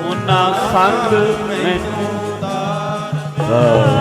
ਉਹਨਾਂ ਸੰਗ ਮੈਨੂੰ ਤਾਰ